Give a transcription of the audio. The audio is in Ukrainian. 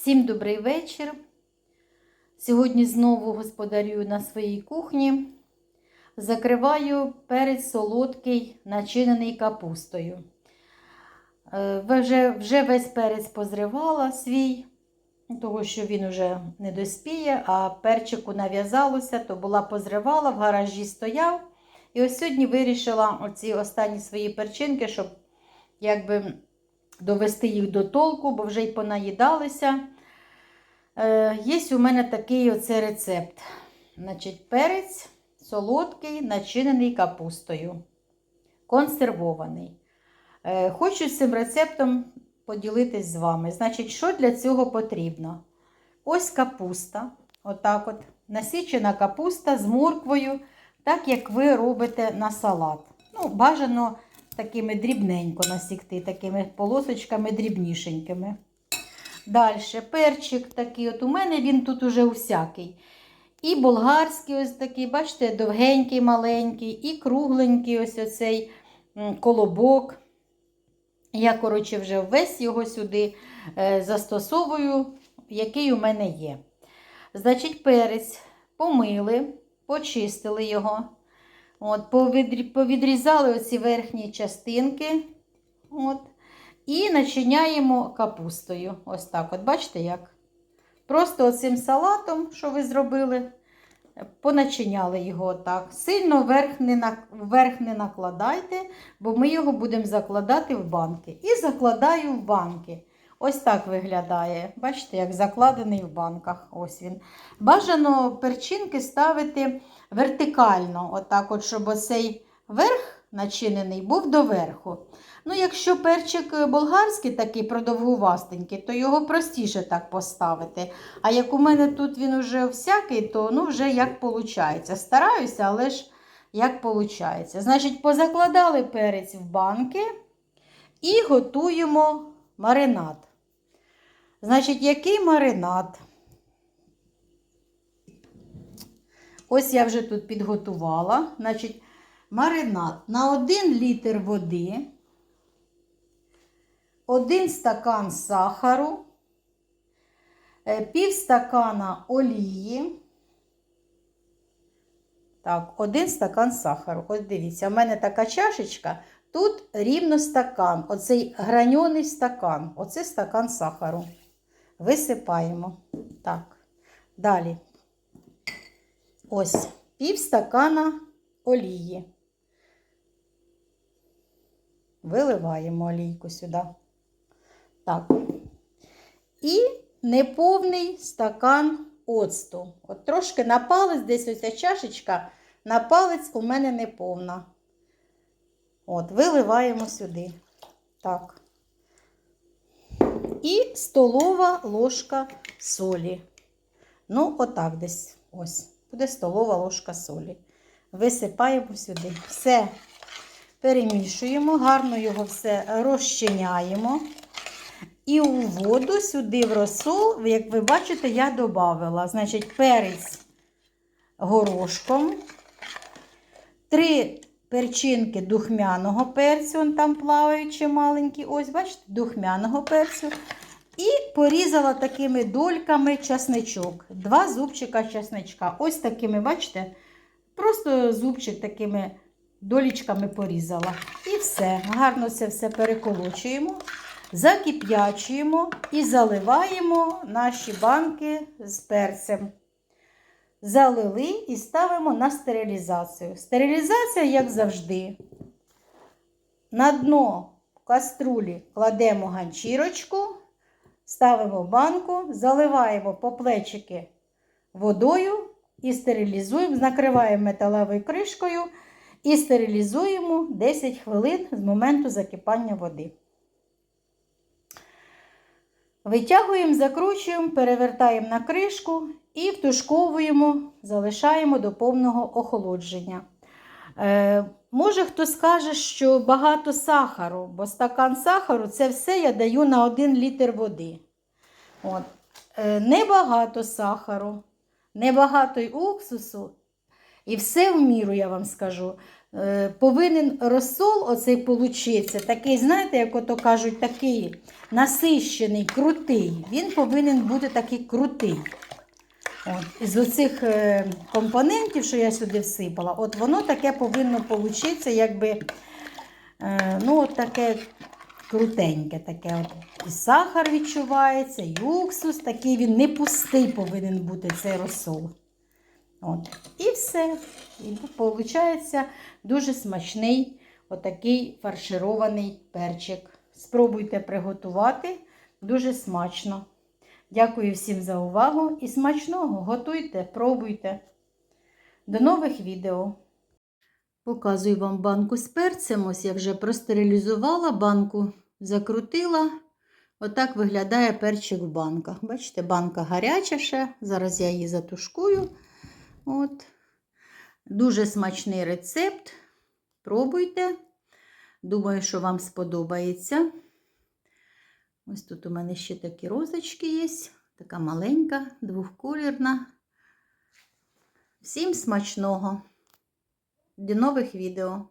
Всім добрий вечір. Сьогодні знову господарюю на своїй кухні. Закриваю перець солодкий, начинений капустою. Е, Вже, вже весь перець позривала свій, того що він вже не доспіє, а перчику нав'язалося, то була позривала, в гаражі стояв. І ось сьогодні вирішила оці останні свої перчинки, щоб якби довести їх до толку, бо вже й понаїдалися. Е, Є у мене такий оце рецепт. Значить, перець солодкий, начинений капустою. Консервований. Е, Хочу цим рецептом поділитись з вами. Значить, що для цього потрібно? Ось капуста. Отак от. Насічена капуста з морквою, так як ви робите на салат. Ну, бажано такими дрібненько насікти, такими полосочками дрібнішенькими. Далі перчик такий. От у мене він тут уже усякий. І болгарський ось такий, бачите, довгенький, маленький, і кругленький ось оцей колобок. Я, коротше, вже весь його сюди е, застосовую, який у мене є. Значить, перець помили, почистили його. От, Повідрізали оці верхні частинки. От, і начиняємо капустою. Ось так. От бачите як? Просто оцим салатом, що ви зробили, поначиняли його отак. Сильно вверх не, вверх не накладайте, бо ми його будемо закладати в банки. І закладаю в банки. Ось так виглядає. Бачите, як закладений в банках. Ось він. Бажано перчинки ставити вертикально, отак, от, щоб оцей верх начинений був доверху. Ну, якщо перчик болгарський такий продовгувастенький, то його простіше так поставити. А як у мене тут він уже всякий, то ну, вже як виходить. Стараюся, але ж як виходить. Значить, позакладали перець в банки і готуємо маринад. Значить, який маринад? Ось я вже тут підготувала. Значить, маринад на 1 літр води, 1 стакан сахару, е, пів стакана олії. Так, один стакан сахару. Ось дивіться, у мене така чашечка, тут рівно стакан. Оцей граньоний стакан. Оце стакан сахару. Висипаємо. Так. Далі. Ось пів стакана олії. Виливаємо олійку сюди. Так. І неповний стакан оцту. От трошки на палець, десь оця чашечка, на палець у мене не повна. От, виливаємо сюди. Так. І столова ложка солі. Ну, отак десь. Ось. Буде столова ложка солі. Висипаємо сюди. Все перемішуємо, гарно його все розчиняємо. І у воду сюди в розсол, як ви бачите, я додавала. Значить, перець горошком, три перчинки духмяного перцю, он там плаваючи маленькі, ось, бачите, духмяного перцю. І порізала такими дольками часничок. Два зубчика часничка. Ось такими, бачите, просто зубчик такими долічками порізала. І все. Гарно це все переколочуємо, закип'ячуємо і заливаємо наші банки з перцем. Залили і ставимо на стерилізацію. Стерилізація, як завжди. На дно каструлі кладемо ганчірочку, ставимо банку, заливаємо по плечики водою і стерилізуємо, накриваємо металевою кришкою і стерилізуємо 10 хвилин з моменту закипання води. Витягуємо, закручуємо, перевертаємо на кришку і втушковуємо, залишаємо до повного охолодження. Е, може, хто скаже, що багато сахару, бо стакан сахару це все я даю на 1 літр води. От. Е, небагато сахару, небагато й уксусу. І все в міру, я вам скажу. Е, Повинен розсол оцей получиться, такий, знаєте, як ото кажуть, такий насищений, крутий. Він повинен бути такий крутий. От, з оцих е, компонентів, що я сюди всипала, от воно таке повинно получитися, якби е, ну, от таке крутеньке. таке. От. І сахар відчувається, і уксус, такий він не пустий повинен бути цей розсол. От. І все. І виходить дуже смачний отакий фарширований перчик. Спробуйте приготувати дуже смачно. Дякую всім за увагу і смачного! Готуйте, пробуйте. До нових відео. Показую вам банку з перцем. Ось я вже простерилізувала банку, закрутила. Отак виглядає перчик в банках. Бачите, банка гаряча ще. Зараз я її затушкую. От. Дуже смачний рецепт. Пробуйте. Думаю, що вам сподобається. Ось тут у мене ще такі розочки є. Така маленька, двохколірна. Всім смачного! До нових відео!